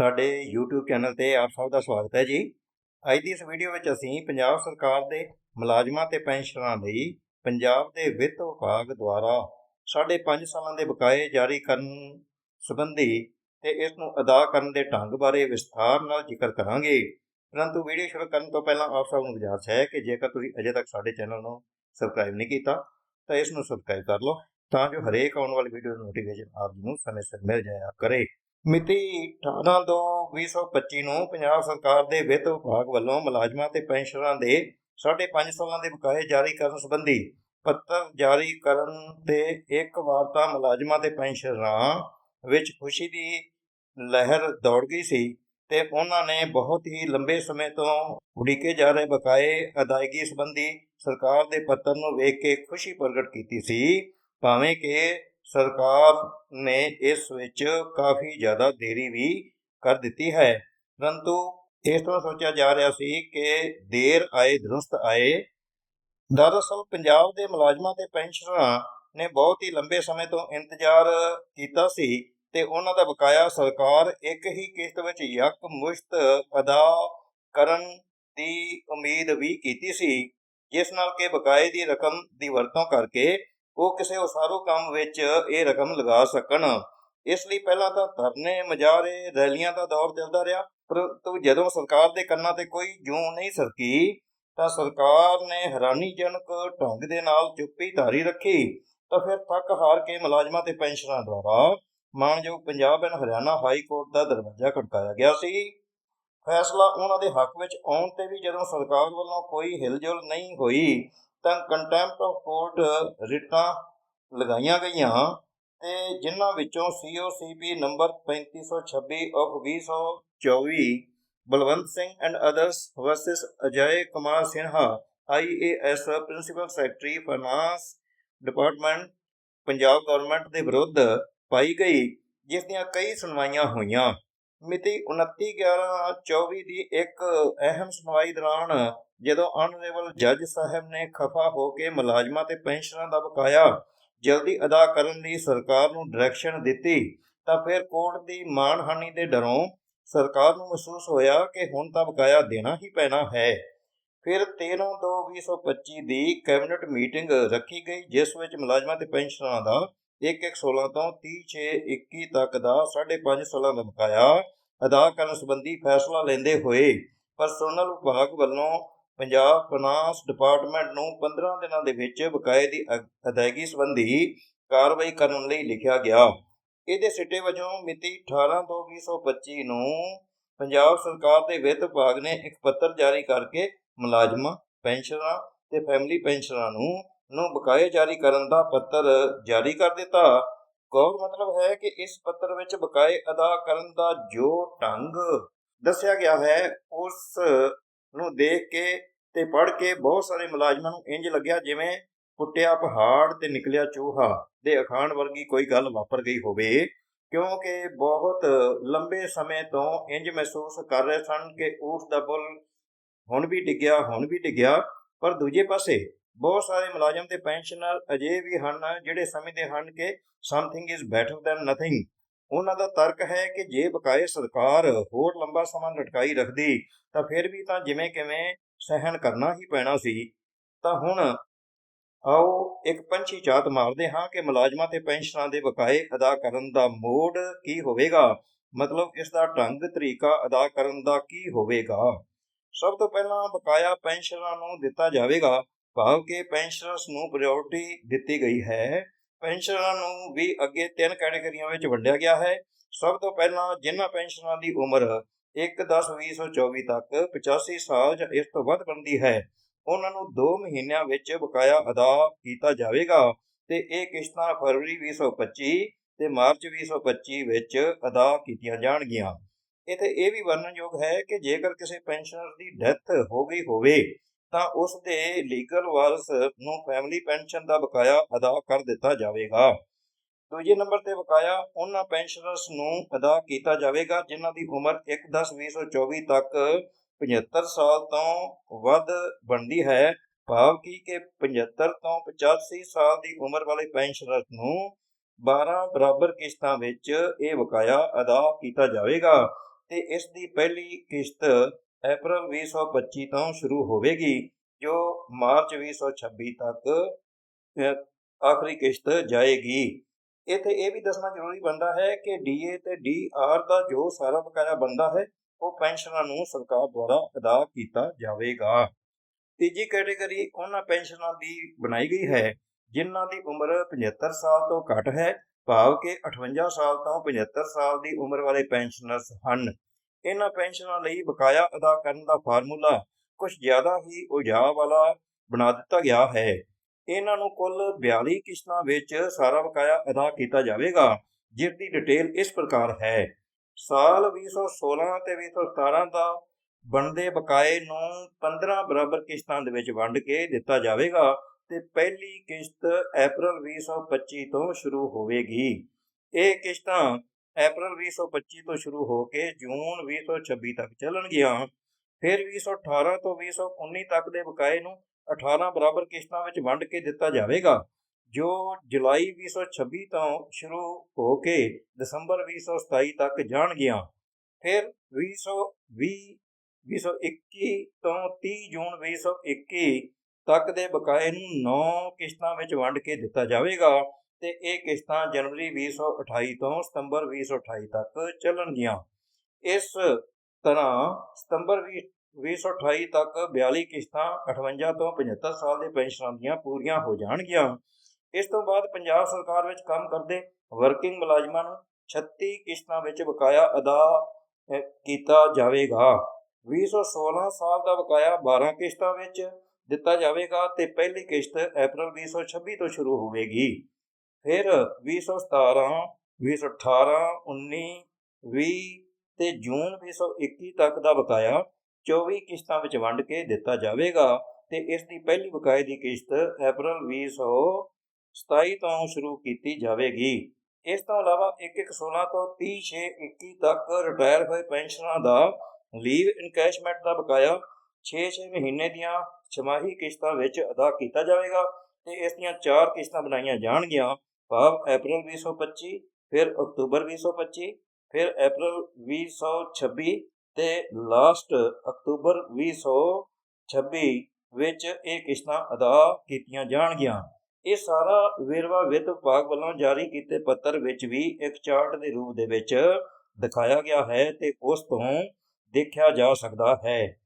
ਸਾਡੇ YouTube channel ਤੇ ਆਪ ਸਭ ਦਾ ਸਵਾਗਤ ਹੈ ਜੀ। ਅੱਜ ਦੀ ਇਸ ਵੀਡੀਓ ਵਿੱਚ ਅਸੀਂ ਪੰਜਾਬ ਸਰਕਾਰ ਦੇ ਮੁਲਾਜ਼ਮਾਂ ਤੇ ਪੈਨਸ਼ਨਰਾਂ ਲਈ ਪੰਜਾਬ ਦੇ ਵਿੱਤ ਵਿਭਾਗ ਦੁਆਰਾ ਸਾਢੇ ਪੰਜ ਸਾਲਾਂ ਦੇ ਬਕਾਏ ਜਾਰੀ ਕਰਨ ਸੰਬੰਧੀ ਤੇ ਇਸ ਨੂੰ ਅਦਾ ਕਰਨ ਦੇ ਢੰਗ ਬਾਰੇ ਵਿਸਥਾਰ ਨਾਲ ਜ਼ਿਕਰ ਕਰਾਂਗੇ। ਪਰੰਤੂ ਵੀਡੀਓ ਸ਼ੁਰੂ ਕਰਨ ਤੋਂ ਪਹਿਲਾਂ ਆਪ ਸਭ ਨੂੰ ਗੁਜ਼ਾਰਿਸ਼ ਹੈ ਕਿ ਜੇਕਰ ਤੁਸੀਂ ਅਜੇ ਤੱਕ ਸਾਡੇ ਚੈਨਲ ਨੂੰ ਸਬਸਕ੍ਰਾਈਬ ਨਹੀਂ ਕੀਤਾ, ਤਾਂ ਇਸ ਨੂੰ ਸਬਸਕ੍ਰਾਈਬ ਕਰ ਲਓ ਤਾਂ ਜੋ ਹਰੇਕ ਆਉਣ ਵਾਲੀ ਵੀਡੀਓ ਦੀ ਨੋਟੀਫਿਕੇਸ਼ਨ ਆਪ ਜੀ ਨੂੰ ਸਮੇਂ ਸਿਰ ਮਿਲ ਜਾਇਆ ਕਰੇ। ਮਿਤੀ 18/2/2025 ਨੂੰ ਪੰਜਾਬ ਸਰਕਾਰ ਦੇ ਵਿੱਤ ਵਿਭਾਗ ਵੱਲੋਂ ਮੁਲਾਜ਼ਮਾਂ ਤੇ ਪੈਨਸ਼ਨਰਾਂ ਦੇ ਸਾਢੇ ਪੰਜ ਸਾਲਾਂ ਦੇ ਬਕਾਏ ਜਾਰੀ ਕਰਨ ਸੰਬੰਧੀ ਪੱਤਰ ਜਾਰੀ ਕਰਨ ਤੇ ਇੱਕ ਵਾਰ ਤਾਂ ਮੁਲਾਜ਼ਮਾਂ ਤੇ ਪੈਨਸ਼ਨਰਾਂ ਵਿੱਚ ਖੁਸ਼ੀ ਦੀ ਲਹਿਰ ਦੌੜ ਗਈ ਸੀ ਤੇ ਉਹਨਾਂ ਨੇ ਬਹੁਤ ਹੀ ਲੰਬੇ ਸਮੇਂ ਤੋਂ ਉਡੀਕੇ ਜਾ ਰਹੇ ਬਕਾਏ ਅਦਾਇਗੀ ਸੰਬੰਧੀ ਸਰਕਾਰ ਦੇ ਪੱਤਰ ਨੂੰ ਵੇਖ ਕੇ ਖੁਸ਼ੀ ਪ੍ਰਗਟ ਕੀਤੀ ਸੀ, ਭਾਵੇਂ ਕਿ ਸਰਕਾਰ ਨੇ ਇਸ ਵਿੱਚ ਕਾਫੀ ਜ਼ਿਆਦਾ ਦੇਰੀ ਵੀ ਕਰ ਦਿੱਤੀ ਹੈ। ਪਰੰਤੂ ਇਸ ਤੋਂ ਸੋਚਿਆ ਜਾ ਰਿਹਾ ਸੀ ਕਿ ਦੇਰ ਆਏ, ਦਰੁਸਤ ਆਏ। ਦਰਅਸਲ ਪੰਜਾਬ ਦੇ ਮੁਲਾਜ਼ਮਾਂ ਤੇ ਪੈਨਸ਼ਨਰਾਂ ਨੇ ਬਹੁਤ ਹੀ ਲੰਬੇ ਸਮੇਂ ਤੋਂ ਇੰਤਜ਼ਾਰ ਕੀਤਾ ਸੀ ਤੇ ਉਹਨਾਂ ਦਾ ਬਕਾਇਆ ਸਰਕਾਰ ਇੱਕ ਹੀ ਕਿਸ਼ਤ ਵਿੱਚ ਯਕ ਮੁਸ਼ਤ ਅਦਾ ਕਰਨ ਦੀ ਉਮੀਦ ਵੀ ਕੀਤੀ ਸੀ, ਜਿਸ ਨਾਲ ਕਿ ਬਕਾਏ ਦੀ ਰਕਮ ਦੀ ਵਰਤੋਂ ਕਰਕੇ ਉਹ ਕਿਸੇ ਉਸਾਰੂ ਕੰਮ ਵਿੱਚ ਇਹ ਰਕਮ ਲਗਾ ਸਕਣ। ਇਸ ਲਈ ਪਹਿਲਾਂ ਤਾਂ ਧਰਨੇ ਮਜਾਰੇ ਰੈਲੀਆਂ ਦਾ ਦੌਰ ਚੱਲਦਾ ਰਿਹਾ। ਪਰੰਤੂ ਜਦੋਂ ਸਰਕਾਰ ਦੇ ਕੰਨਾਂ ਤੇ ਕੋਈ ਜੂੰ ਨਹੀਂ ਸਰਕੀ, ਤਾਂ ਸਰਕਾਰ ਨੇ ਹੈਰਾਨੀਜਨਕ ਢੰਗ ਦੇ ਨਾਲ ਚੁੱਪੀ ਧਾਰੀ ਰੱਖੀ। ਤਾਂ ਫਿਰ ਥੱਕ ਹਾਰ ਕੇ ਮੁਲਾਜ਼ਮਾਂ ਤੇ ਪੈਨਸ਼ਨਰਾਂ ਦੁਆਰਾ ਮਾਨਯੋਗ Punjab and Haryana high court ਦਾ ਦਰਵਾਜ਼ਾ ਖੜਕਾਇਆ ਗਿਆ ਸੀ। ਫੈਸਲਾ ਉਹਨਾਂ ਦੇ ਹੱਕ ਵਿੱਚ ਆਉਣ ਤੇ ਵੀ ਜਦੋਂ ਸਰਕਾਰ ਵੱਲੋਂ ਕੋਈ ਹਿਲਜੁਲ ਨਹੀਂ ਹੋਈ ਤਾਂ ਕੰਟੈਂਪਟ ਆਫ ਕੋਰਟ ਰਿਟਾਂ ਲਗਾਈਆਂ ਗਈਆਂ ਤੇ ਜਿਨ੍ਹਾਂ ਵਿੱਚੋਂ COCP number 3526 of 2024 Balwant Singh and others versus Ajay Kumar Sinha IAS principal secretary finance department Punjab government ਦੇ ਵਿਰੁੱਧ ਪਾਈ ਗਈ, ਜਿਸ ਦੀਆਂ ਕਈ ਸੁਣਵਾਈਆਂ ਹੋਈਆਂ। ਮਿਤੀ 29/11/24 ਦੀ ਇੱਕ ਅਹਿਮ ਸੁਣਵਾਈ ਦੌਰਾਨ ਜਦੋਂ ਆਨਰੇਬਲ ਜੱਜ ਸਾਹਿਬ ਨੇ ਖਫਾ ਹੋ ਕੇ ਮੁਲਾਜ਼ਮਾਂ ਤੇ ਪੈਨਸ਼ਨਰਾਂ ਦਾ ਬਕਾਇਆ ਜਲਦੀ ਅਦਾ ਕਰਨ ਦੀ ਸਰਕਾਰ ਨੂੰ ਡਾਇਰੈਕਸ਼ਨ ਦਿੱਤੀ, ਤਾਂ ਫਿਰ ਕੋਰਟ ਦੀ ਮਾਨਹਾਨੀ ਦੇ ਡਰੋਂ ਸਰਕਾਰ ਨੂੰ ਮਹਿਸੂਸ ਹੋਇਆ ਕਿ ਹੁਣ ਤਾਂ ਬਕਾਇਆ ਦੇਣਾ ਹੀ ਪੈਣਾ ਹੈ। ਫਿਰ 13/2/2025 ਦੀ ਕੈਬਨਿਟ ਮੀਟਿੰਗ ਰੱਖੀ ਗਈ, ਜਿਸ ਵਿੱਚ ਮੁਲਾਜ਼ਮਾਂ ਤੇ ਪੈਨਸ਼ਨਰਾਂ ਦਾ 1/16 ਤੋਂ 30/6/21 ਤੱਕ ਦਾ 5.5 ਸਾਲਾਂ ਦਾ ਬਕਾਇਆ ਅਦਾ ਕਰਨ ਸੰਬੰਧੀ ਫੈਸਲਾ ਲੈਂਦੇ ਹੋਏ ਪਰਸਨਲ ਵਿਭਾਗ ਵੱਲੋਂ ਪੰਜਾਬ ਫਾਈਨਾਂਸ ਡਿਪਾਰਟਮੈਂਟ ਨੂੰ 15 ਦਿਨਾਂ ਦੇ ਵਿੱਚ ਬਕਾਏ ਦੀ ਅਦਾਇਗੀ ਸੰਬੰਧੀ ਕਾਰਵਾਈ ਕਰਨ ਲਈ ਲਿਖਿਆ ਗਿਆ। ਇਹਦੇ ਸਿੱਟੇ ਵਜੋਂ ਮਿਤੀ 18 ਤੋਂ 2025 ਨੂੰ ਪੰਜਾਬ ਸਰਕਾਰ ਦੇ ਵਿੱਤ ਵਿਭਾਗ ਨੇ ਇੱਕ ਪੱਤਰ ਜਾਰੀ ਕਰਕੇ ਮੁਲਾਜ਼ਮਾਂ, ਪੈਨਸ਼ਨਰਾਂ ਤੇ ਫੈਮਿਲੀ ਪੈਨਸ਼ਨਰਾਂ ਨੂੰ ਨੂੰ ਬਕਾਏ ਜਾਰੀ ਕਰਨ ਦਾ ਪੱਤਰ ਜਾਰੀ ਕਰ ਦਿੱਤਾ। ਗੌਰ ਮਤਲਬ ਹੈ ਕਿ ਇਸ ਪੱਤਰ ਵਿੱਚ ਬਕਾਏ ਅਦਾ ਕਰਨ ਦਾ ਜੋ ਢੰਗ ਦੱਸਿਆ ਗਿਆ ਹੈ, ਉਸ ਨੂੰ ਦੇਖ ਕੇ ਤੇ ਪੜ੍ਹ ਕੇ ਬਹੁਤ ਸਾਰੇ ਮੁਲਾਜ਼ਮਾਂ ਨੂੰ ਇੰਜ ਲੱਗਿਆ ਜਿਵੇਂ ਪੁੱਟਿਆ ਪਹਾੜ ਤੇ ਨਿਕਲਿਆ ਚੂਹਾ ਦੇ ਅਖਾਣ ਵਰਗੀ ਕੋਈ ਗੱਲ ਵਾਪਰ ਗਈ ਹੋਵੇ। ਕਿਉਂਕਿ ਬਹੁਤ ਲੰਬੇ ਸਮੇਂ ਤੋਂ ਇੰਜ ਮਹਿਸੂਸ ਕਰ ਰਹੇ ਸਨ ਕਿ ਊਠ ਦਾ ਬੁੱਲ ਹੁਣ ਵੀ ਡਿੱਗਿਆ, ਹੁਣ ਵੀ ਡਿੱਗਿਆ। ਪਰ ਦੂਜੇ ਪਾਸੇ ਬਹੁਤ ਸਾਰੇ ਮੁਲਾਜ਼ਮ ਤੇ ਪੈਨਸ਼ਨਰ ਅਜੇ ਵੀ ਹਨ ਜਿਹੜੇ ਸਮਝਦੇ ਹਨ ਕਿ something is better than nothing ਉਹਨਾਂ ਦਾ ਤਰਕ ਹੈ ਕਿ ਜੇ ਬਕਾਏ ਸਰਕਾਰ ਹੋਰ ਲੰਬਾ ਸਮਾਂ ਲਟਕਾਈ ਰੱਖਦੀ, ਤਾਂ ਫਿਰ ਵੀ ਤਾਂ ਜਿਵੇਂ ਕਿਵੇਂ ਸਹਿਣ ਕਰਨਾ ਹੀ ਪੈਣਾ ਸੀ। ਤਾਂ ਹੁਣ ਆਓ ਇੱਕ ਪੰਛੀ ਝਾਤ ਮਾਰਦੇ ਹਾਂ ਕਿ ਮੁਲਾਜ਼ਮਾਂ ਤੇ ਪੈਨਸ਼ਨਰਾਂ ਦੇ ਬਕਾਏ ਅਦਾ ਕਰਨ ਦਾ ਮੋਡ ਕੀ ਹੋਵੇਗਾ? ਮਤਲਬ ਇਸ ਦਾ ਢੰਗ, ਤਰੀਕਾ ਅਦਾ ਕਰਨ ਦਾ ਕੀ ਹੋਵੇਗਾ? ਸਭ ਤੋਂ ਪਹਿਲਾਂ ਬਕਾਇਆ ਪੈਨਸ਼ਨਰਾਂ ਨੂੰ ਦਿੱਤਾ ਜਾਵੇਗਾ। ਭਾਵ ਕਿ ਪੈਨਸ਼ਨਰਸ ਨੂੰ ਪ੍ਰਾਇੋਰਟੀ ਦਿੱਤੀ ਗਈ ਹੈ। ਪੈਨਸ਼ਨਰਾਂ ਨੂੰ ਵੀ ਅੱਗੇ ਤਿੰਨ ਕੈਟਾਗਰੀਆਂ ਵਿੱਚ ਵੰਡਿਆ ਗਿਆ ਹੈ। ਸਭ ਤੋਂ ਪਹਿਲਾਂ ਜਿਨ੍ਹਾਂ ਪੈਨਸ਼ਨਰਾਂ ਦੀ ਉਮਰ 1/10/2024 ਤੱਕ 85 ਸਾਲ ਜਾਂ ਇਸ ਤੋਂ ਵੱਧ ਬਣਦੀ ਹੈ, ਉਹਨਾਂ ਨੂੰ 2 ਮਹੀਨਿਆਂ ਵਿੱਚ ਬਕਾਇਆ ਅਦਾ ਕੀਤਾ ਜਾਵੇਗਾ ਤੇ ਇਹ ਕਿਸ਼ਤਾਂ ਫਰਵਰੀ 2025 ਤੇ ਮਾਰਚ 2025 ਵਿੱਚ ਅਦਾ ਕੀਤੀਆਂ ਜਾਣਗੀਆਂ। ਇਥੇ ਇਹ ਵੀ ਵਰਣਨਯੋਗ ਹੈ ਕਿ ਜੇਕਰ ਕਿਸੇ ਪੈਨਸ਼ਨਰ ਦੀ ਡੈਥ ਹੋ ਗਈ ਹੋਵੇ ਤਾਂ ਉਸ ਦੇ ਲੀਗਲ ਵਾਰਸ ਨੂੰ ਫੈਮਿਲੀ ਪੈਨਸ਼ਨ ਦਾ ਬਕਾਇਆ ਅਦਾ ਕਰ ਦਿੱਤਾ ਜਾਵੇਗਾ। ਦੂਜੇ ਨੰਬਰ ਤੇ ਬਕਾਇਆ ਉਹਨਾਂ ਪੈਨਸ਼ਨਰਸ ਨੂੰ ਅਦਾ ਕੀਤਾ ਜਾਵੇਗਾ, ਜਿਨ੍ਹਾਂ ਦੀ ਉਮਰ 1/10/2024 ਤੱਕ 75 ਸਾਲ ਤੋਂ ਵੱਧ ਬਣਦੀ ਹੈ। ਭਾਵ ਕਿ ਕਿ 75 ਤੋਂ 85 ਸਾਲ ਦੀ ਉਮਰ ਵਾਲੇ ਪੈਨਸ਼ਨਰ ਨੂੰ 12 ਬਰਾਬਰ ਕਿਸ਼ਤਾਂ ਵਿੱਚ ਇਹ ਬਕਾਇਆ ਅਦਾ ਕੀਤਾ ਜਾਵੇਗਾ। ਤੇ ਇਸ ਦੀ ਪਹਿਲੀ ਕਿਸ਼ਤ ਅਪ੍ਰੈਲ 2025 ਤੋਂ ਸ਼ੁਰੂ ਹੋਵੇਗੀ, ਜੋ ਮਾਰਚ 2026 ਤੱਕ ਆਖਰੀ ਕਿਸ਼ਤ ਜਾਏਗੀ। ਇੱਥੇ ਇਹ ਵੀ ਦੱਸਣਾ ਜ਼ਰੂਰੀ ਬਣਦਾ ਹੈ ਕਿ ਡੀਏ ਤੇ ਡੀਆਰ ਦਾ ਜੋ ਸਾਰਾ ਬਕਾਇਆ ਬਣਦਾ ਹੈ, ਉਹ ਪੈਨਸ਼ਨਰਾਂ ਨੂੰ ਸਰਕਾਰ ਦੁਆਰਾ ਅਦਾ ਕੀਤਾ ਜਾਵੇਗਾ। ਤੀਜੀ ਕੈਟਾਗਰੀ ਉਹਨਾਂ ਪੈਨਸ਼ਨਾਂ ਦੀ ਬਣਾਈ ਗਈ ਹੈ, ਜਿਨ੍ਹਾਂ ਦੀ ਉਮਰ 75 ਸਾਲ ਤੋਂ ਘੱਟ ਹੈ, ਭਾਵ ਕਿ 58 ਸਾਲ ਤੋਂ 75 ਸਾਲ ਦੀ ਉਮਰ ਵਾਲੇ ਪੈਨਸ਼ਨਰਸ ਹਨ। ਇਹਨਾਂ ਪੈਨਸ਼ਨਾਂ ਲਈ ਬਕਾਇਆ ਅਦਾ ਕਰਨ ਦਾ ਫਾਰਮੂਲਾ ਕੁਝ ਜ਼ਿਆਦਾ ਹੀ ਉਜਾਅ ਵਾਲਾ ਬਣਾ ਦਿੱਤਾ ਗਿਆ ਹੈ। ਇਹਨਾਂ ਨੂੰ ਕੁੱਲ 42 ਕਿਸ਼ਤਾਂ ਵਿੱਚ ਸਾਰਾ ਬਕਾਇਆ ਅਦਾ ਕੀਤਾ ਜਾਵੇਗਾ ਜਿਸ ਦੀ ਡਿਟੇਲ ਇਸ ਪ੍ਰਕਾਰ ਹੈ। ਸਾਲ 2016 ਤੇ 2017 ਦਾ ਬਣਦੇ ਬਕਾਏ ਨੂੰ 15 ਬਰਾਬਰ ਕਿਸ਼ਤਾਂ ਦੇ ਵਿੱਚ ਵੰਡ ਕੇ ਦਿੱਤਾ ਜਾਵੇਗਾ ਤੇ ਪਹਿਲੀ ਕਿਸ਼ਤ ਅਪ੍ਰੈਲ 2025 ਤੋਂ ਸ਼ੁਰੂ ਹੋਵੇਗੀ। ਇਹ ਕਿਸ਼ਤਾਂ ਅਪ੍ਰੈਲ 2025 ਤੋਂ ਸ਼ੁਰੂ ਹੋ ਕੇ ਜੂਨ 2026 ਤੱਕ ਚੱਲਣਗੀਆਂ। ਫਿਰ 2018 ਤੋਂ 2019 ਤੱਕ ਦੇ ਬਕਾਏ ਨੂੰ 18 ਬਰਾਬਰ ਕਿਸ਼ਤਾਂ ਵਿੱਚ ਵੰਡ ਕੇ ਦਿੱਤਾ ਜਾਵੇਗਾ, ਜੋ ਜੁਲਾਈ 2026 ਤੋਂ ਸ਼ੁਰੂ ਹੋ ਕੇ ਦਸੰਬਰ 2027 ਤੱਕ ਜਾਣਗੀਆਂ। ਫਿਰ 2020 2021 ਤੋਂ 30 ਜੂਨ 2021 ਤੱਕ ਦੇ ਬਕਾਏ ਨੂੰ 9 ਕਿਸ਼ਤਾਂ ਵਿੱਚ ਵੰਡ ਕੇ ਦਿੱਤਾ ਜਾਵੇਗਾ। ਤੇ ਇਹ ਕਿਸ਼ਤਾਂ ਜਨਵਰੀ 2028 ਤੋਂ ਸਤੰਬਰ 2028 ਤੱਕ ਚੱਲਣਗੀਆਂ। ਇਸ ਤਰ੍ਹਾਂ ਸਤੰਬਰ 20 2028 ਤੱਕ 42 ਕਿਸ਼ਤਾਂ 58 ਤੋਂ 75 ਸਾਲ ਦੇ ਪੈਨਸ਼ਨਰਾਂ ਦੀਆਂ ਪੂਰੀਆਂ ਹੋ ਜਾਣਗੀਆਂ। ਇਸ ਤੋਂ ਬਾਅਦ ਪੰਜਾਬ ਸਰਕਾਰ ਵਿੱਚ ਕੰਮ ਕਰਦੇ ਵਰਕਿੰਗ ਮੁਲਾਜ਼ਮਾਂ ਨੂੰ 36 ਕਿਸ਼ਤਾਂ ਵਿੱਚ ਬਕਾਇਆ ਅਦਾ ਕੀਤਾ ਜਾਵੇਗਾ। 2016 ਸਾਲ ਦਾ ਬਕਾਇਆ 12 ਕਿਸ਼ਤਾਂ ਵਿੱਚ ਦਿੱਤਾ ਜਾਵੇਗਾ ਤੇ ਪਹਿਲੀ ਕਿਸ਼ਤ ਅਪ੍ਰੈਲ 2026 ਤੋਂ ਸ਼ੁਰੂ ਹੋਵੇਗੀ। ਫਿਰ 2017 2018 19 20 ਤੇ ਜੂਨ 2021 ਤੱਕ ਦਾ ਬਕਾਇਆ 24 ਕਿਸ਼ਤਾਂ ਵਿੱਚ ਵੰਡ ਕੇ ਦਿੱਤਾ ਜਾਵੇਗਾ ਤੇ ਇਸ ਦੀ ਪਹਿਲੀ ਬਕਾਏ ਦੀ ਕਿਸ਼ਤ ਅਪ੍ਰੈਲ 2027 ਤੋਂ ਸ਼ੁਰੂ ਕੀਤੀ ਜਾਵੇਗੀ। ਇਸ ਤੋਂ ਇਲਾਵਾ 1/16 ਤੋਂ 30/6/21 ਤੱਕ ਰਿਟਾਇਰ ਹੋਏ ਪੈਨਸ਼ਨਰਾਂ ਦਾ ਲੀਵ ਇਨਕੈਸ਼ਮੈਂਟ ਦਾ ਬਕਾਇਆ 6-6 ਮਹੀਨੇ ਦੀਆਂ ਛਮਾਹੀ ਕਿਸ਼ਤਾਂ ਵਿੱਚ ਅਦਾ ਕੀਤਾ ਜਾਵੇਗਾ ਤੇ ਇਸ ਦੀਆਂ ਚਾਰ ਕਿਸ਼ਤਾਂ ਬਣਾਈਆਂ ਜਾਣਗੀਆਂ। ਭਾਵ ਅਪ੍ਰੈਲ 2025 ਫਿਰ ਅਕਤੂਬਰ 2025 ਫਿਰ ਅਪ੍ਰੈਲ 2026 ਤੇ ਲਾਸਟ ਅਕਤੂਬਰ 2026 ਵਿੱਚ ਇਹ ਕਿਸ਼ਤਾਂ ਅਦਾ ਕੀਤੀਆਂ ਜਾਣਗੀਆਂ। ਇਹ ਸਾਰਾ ਵੇਰਵਾ ਵਿੱਤ ਵਿਭਾਗ ਵੱਲੋਂ ਜਾਰੀ ਕੀਤੇ ਪੱਤਰ ਵਿੱਚ ਵੀ ਇੱਕ ਚਾਰਟ ਦੇ ਰੂਪ ਦੇ ਵਿੱਚ ਦਿਖਾਇਆ ਗਿਆ ਹੈ ਤੇ ਉਸ ਤੋਂ ਦੇਖਿਆ ਜਾ ਸਕਦਾ ਹੈ।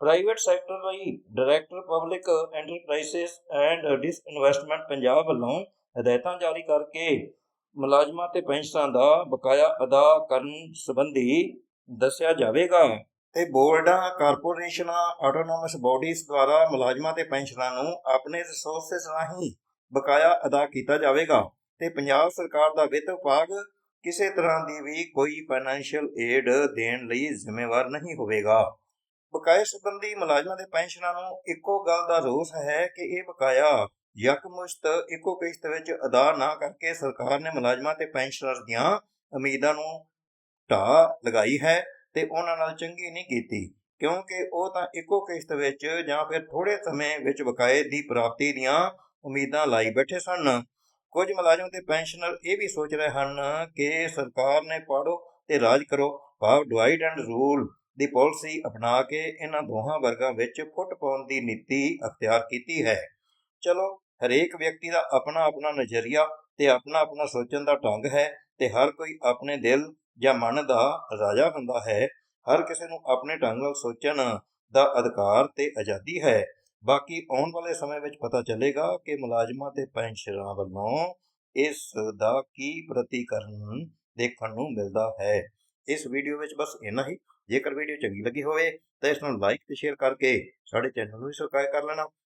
ਪ੍ਰਾਈਵੇਟ ਸੈਕਟਰ ਲਈ director public enterprises and disinvestment Punjab ਵੱਲੋਂ ਹਦਾਇਤਾਂ ਜਾਰੀ ਕਰਕੇ ਮੁਲਾਜ਼ਮਾਂ ਤੇ ਪੈਨਸ਼ਨਾਂ ਦਾ ਬਕਾਇਆ ਅਦਾ ਕਰਨ ਸੰਬੰਧੀ ਦੱਸਿਆ ਜਾਵੇਗਾ। ਤੇ ਬੋਰਡਾਂ, ਕਾਰਪੋਰੇਸ਼ਨਾਂ, ਆਟੋਨੋਮਸ ਬਾਡੀਜ਼ ਦੁਆਰਾ ਮੁਲਾਜ਼ਮਾਂ ਤੇ ਪੈਨਸ਼ਨਾਂ ਨੂੰ ਆਪਣੇ ਰਿਸੋਰਸਸ ਰਾਹੀਂ ਬਕਾਇਆ ਅਦਾ ਕੀਤਾ ਜਾਵੇਗਾ ਤੇ ਪੰਜਾਬ ਸਰਕਾਰ ਦਾ ਵਿੱਤ ਵਿਭਾਗ ਕਿਸੇ ਤਰ੍ਹਾਂ ਦੀ ਵੀ ਕੋਈ ਫਾਈਨੈਂਸ਼ੀਅਲ ਏਡ ਦੇਣ ਲਈ ਜ਼ਿੰਮੇਵਾਰ ਨਹੀਂ ਹੋਵੇਗਾ। ਬਕਾਇਆ ਸੰਬੰਧੀ ਮੁਲਾਜ਼ਮਾਂ ਦੇ ਪੈਨਸ਼ਨਾਂ ਨੂੰ ਇੱਕੋ ਗੱਲ ਦਾ ਰੋਸ ਹੈ ਕਿ ਇਹ ਬਕਾਇਆ ਯਕਮੁਸ਼ਤ ਇੱਕੋ ਕਿਸ਼ਤ ਵਿੱਚ ਅਦਾ ਨਾ ਕਰਕੇ ਸਰਕਾਰ ਨੇ ਮੁਲਾਜ਼ਮਾਂ ਤੇ ਪੈਨਸ਼ਨਰਸ ਦੀਆਂ ਉਮੀਦਾਂ ਨੂੰ ਢਾਹ ਲਗਾਈ ਹੈ ਤੇ ਉਹਨਾਂ ਨਾਲ ਚੰਗੀ ਨਹੀਂ ਕੀਤੀ, ਕਿਉਂਕਿ ਉਹ ਤਾਂ ਇੱਕੋ ਕਿਸ਼ਤ ਵਿੱਚ ਜਾਂ ਫਿਰ ਥੋੜੇ ਸਮੇਂ ਵਿੱਚ ਬਕਾਏ ਦੀ ਪ੍ਰਾਪਤੀ ਦੀਆਂ ਉਮੀਦਾਂ ਲਾਈ ਬੈਠੇ ਸਨ। ਕੁਝ ਮੁਲਾਜ਼ਮ ਤੇ ਪੈਨਸ਼ਨਰ ਇਹ ਵੀ ਸੋਚ ਰਹੇ ਹਨ ਕਿ ਸਰਕਾਰ ਨੇ ਪਾੜੋ ਤੇ ਰਾਜ ਕਰੋ। ਭਾਵ ਡਿਵਾਈਡ ਐਂਡ ਰੂਲ ਦੀ ਪਾਲਿਸੀ ਅਪਣਾ ਕੇ ਇਹਨਾਂ ਦੋਹਾਂ ਵਰਗਾਂ ਵਿੱਚ ਫੁੱਟ ਪਾਉਣ ਦੀ ਨੀਤੀ ਅਖਤਿਆਰ ਕੀਤੀ ਹੈ। ਚਲੋ ਹਰੇਕ ਵਿਅਕਤੀ ਦਾ ਆਪਣਾ ਆਪਣਾ ਨਜ਼ਰੀਆ ਤੇ ਆਪਣਾ ਆਪਣਾ ਸੋਚਣ ਦਾ ਢੰਗ ਹੈ ਤੇ ਹਰ ਕੋਈ ਆਪਣੇ ਦਿਲ ਜਾਂ ਮਨ ਦਾ ਰਾਜਾ ਹੁੰਦਾ ਹੈ। ਹਰ ਕਿਸੇ ਨੂੰ ਆਪਣੇ ਢੰਗ ਨਾਲ ਸੋਚਣ ਦਾ ਅਧਿਕਾਰ ਤੇ ਆਜ਼ਾਦੀ ਹੈ। ਬਾਕੀ ਆਉਣ ਵਾਲੇ ਸਮੇਂ ਵਿੱਚ ਪਤਾ ਚੱਲੇਗਾ ਕਿ ਮੁਲਾਜ਼ਮਾਂ ਤੇ ਪੈਨਸ਼ਨਰਾਂ ਵੱਲੋਂ ਇਸ ਦਾ ਕੀ ਪ੍ਰਤੀਕਰਨ ਦੇਖਣ ਨੂੰ ਮਿਲਦਾ ਹੈ। ਇਸ ਵੀਡੀਓ ਵਿੱਚ ਬਸ ਇੰਨਾ ਹੀ। ਜੇਕਰ ਵੀਡੀਓ ਚੰਗੀ ਲੱਗੀ ਹੋਵੇ ਤਾਂ ਇਸ ਨੂੰ ਲਾਈਕ ਤੇ ਸ਼ੇਅਰ ਕਰਕੇ ਸਾਡੇ ਚੈਨਲ ਨੂੰ ਵੀ ਸਬਸਕ੍ਰਾਈਬ ਕਰ ਲੈਣਾ।